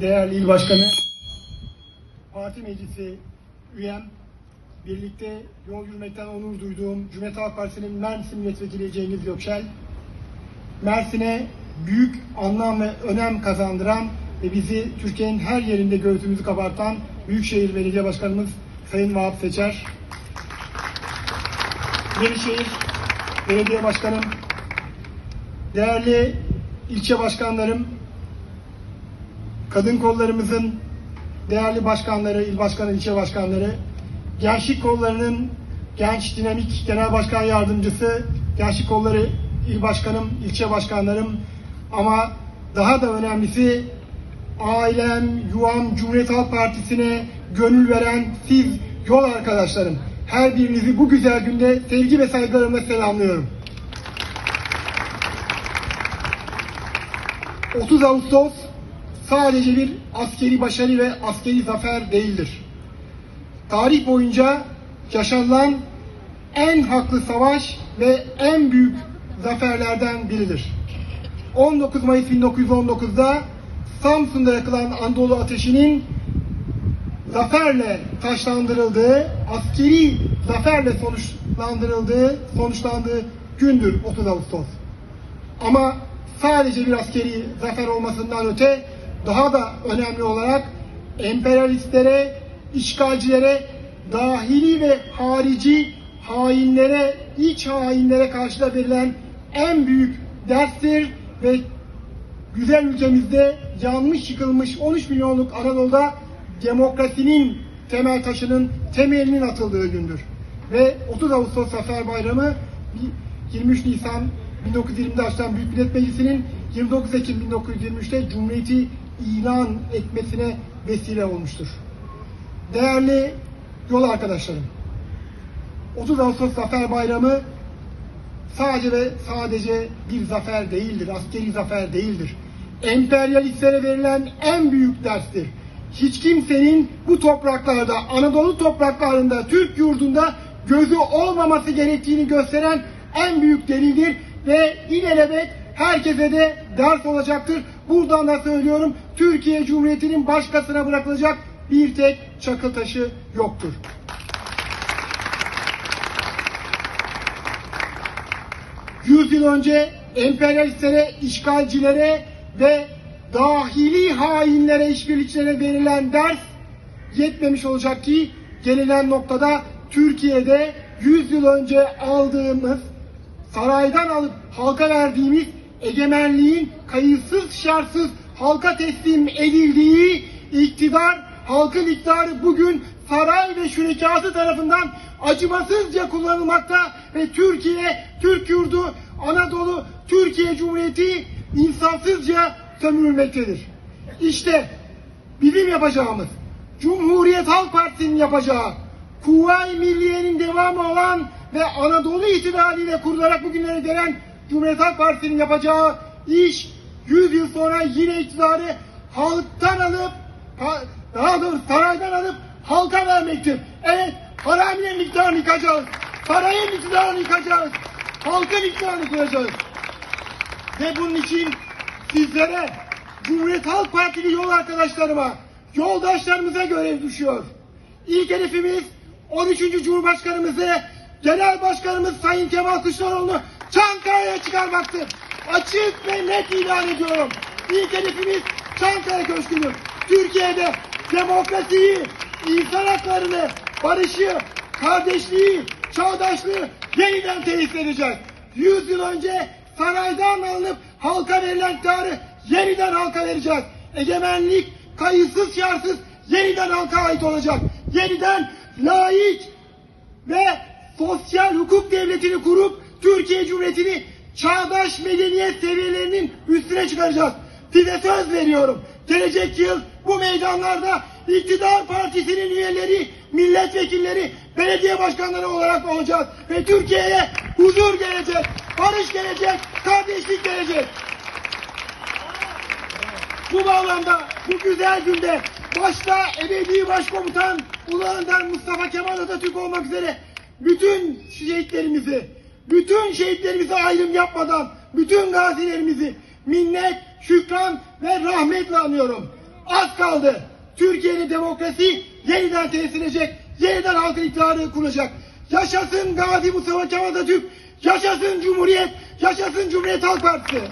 değerli il başkanı, parti meclisi üyem, birlikte yol yürümekten onur duyduğum Cumhuriyet Halk Partisi'nin Mersin Milletvekili Cengiz Gökçel, Mersin'e büyük anlam ve önem kazandıran ve bizi Türkiye'nin her yerinde göğsümüzü kabartan Büyükşehir Belediye Başkanımız Sayın Vahap Seçer, Yenişehir Belediye Başkanım, değerli ilçe başkanlarım, kadın kollarımızın değerli başkanları, il başkanı, ilçe başkanları, gençlik kollarının genç dinamik genel başkan yardımcısı, gençlik kolları il başkanım, ilçe başkanlarım ama daha da önemlisi ailem, yuvam, Cumhuriyet Halk Partisi'ne gönül veren siz yol arkadaşlarım. Her birinizi bu güzel günde sevgi ve saygılarımla selamlıyorum. 30 Ağustos sadece bir askeri başarı ve askeri zafer değildir. Tarih boyunca yaşanılan en haklı savaş ve en büyük zaferlerden biridir. 19 Mayıs 1919'da Samsun'da yakılan Anadolu Ateşi'nin zaferle taşlandırıldığı, askeri zaferle sonuçlandırıldığı, sonuçlandığı gündür 30 Ağustos. Ama sadece bir askeri zafer olmasından öte daha da önemli olarak emperyalistlere, işgalcilere, dahili ve harici hainlere, iç hainlere karşı da verilen en büyük derstir ve güzel ülkemizde yanmış yıkılmış 13 milyonluk Anadolu'da demokrasinin temel taşının temelinin atıldığı gündür. Ve 30 Ağustos Zafer Bayramı 23 Nisan 1920'de açılan Büyük Millet Meclisi'nin 29 Ekim 1923'te Cumhuriyeti ilan etmesine vesile olmuştur. Değerli yol arkadaşlarım, 30 Ağustos Zafer Bayramı sadece ve sadece bir zafer değildir, askeri zafer değildir. Emperyalistlere verilen en büyük derstir. Hiç kimsenin bu topraklarda, Anadolu topraklarında, Türk yurdunda gözü olmaması gerektiğini gösteren en büyük delildir ve ilelebet herkese de ders olacaktır. Buradan da söylüyorum, Türkiye Cumhuriyeti'nin başkasına bırakılacak bir tek çakıl taşı yoktur. Yüz yıl önce emperyalistlere, işgalcilere ve dahili hainlere, işbirlikçilere verilen ders yetmemiş olacak ki gelinen noktada Türkiye'de 100 yıl önce aldığımız, saraydan alıp halka verdiğimiz egemenliğin kayıtsız şartsız halka teslim edildiği iktidar, halkın iktidarı bugün saray ve şürekası tarafından acımasızca kullanılmakta ve Türkiye, Türk yurdu, Anadolu, Türkiye Cumhuriyeti insafsızca sömürülmektedir. İşte bizim yapacağımız, Cumhuriyet Halk Partisi'nin yapacağı, Kuvayi Milliye'nin devamı olan ve Anadolu itibariyle kurularak bugünlere gelen Cumhuriyet Halk Partisi'nin yapacağı iş 100 yıl sonra yine iktidarı halktan alıp ha- daha doğrusu saraydan alıp halka vermektir. Evet, haramiyenin iktidarını yıkacağız. Sarayın iktidarını yıkacağız. Halkın iktidarını kuracağız. Ve bunun için sizlere, Cumhuriyet Halk Partili yol arkadaşlarıma, yoldaşlarımıza görev düşüyor. İlk hedefimiz 13. Cumhurbaşkanımızı, Genel Başkanımız Sayın Kemal Kılıçdaroğlu'nu Çankaya'ya çıkarmaktır. Açık ve net ilan ediyorum. İlk hedefimiz Çankaya Köşkü'dür. Türkiye'de demokrasiyi, insan haklarını, barışı, kardeşliği, çağdaşlığı yeniden tesis edeceğiz. 100 yıl önce saraydan alınıp halka verilen iktidarı yeniden halka vereceğiz. Egemenlik kayıtsız şartsız yeniden halka ait olacak. Yeniden laik ve sosyal hukuk devletini kurup Türkiye Cumhuriyeti'ni çağdaş medeniyet seviyelerinin üstüne çıkaracağız. Size söz veriyorum. Gelecek yıl bu meydanlarda iktidar partisinin üyeleri, milletvekilleri, belediye başkanları olarak olacağız. Ve Türkiye'ye huzur gelecek, barış gelecek, kardeşlik gelecek. Bu bağlamda bu güzel günde başta ebedi başkomutan Ulu Mustafa Kemal Atatürk olmak üzere bütün şehitlerimizi, bütün şehitlerimize ayrım yapmadan bütün gazilerimizi minnet, şükran ve rahmetle anıyorum. Az kaldı. Türkiye'de demokrasi yeniden tesis edecek. Yeniden halkın iktidarı kuracak. Yaşasın Gazi Mustafa Kemal Atatürk. Yaşasın Cumhuriyet. Yaşasın Cumhuriyet Halk Partisi.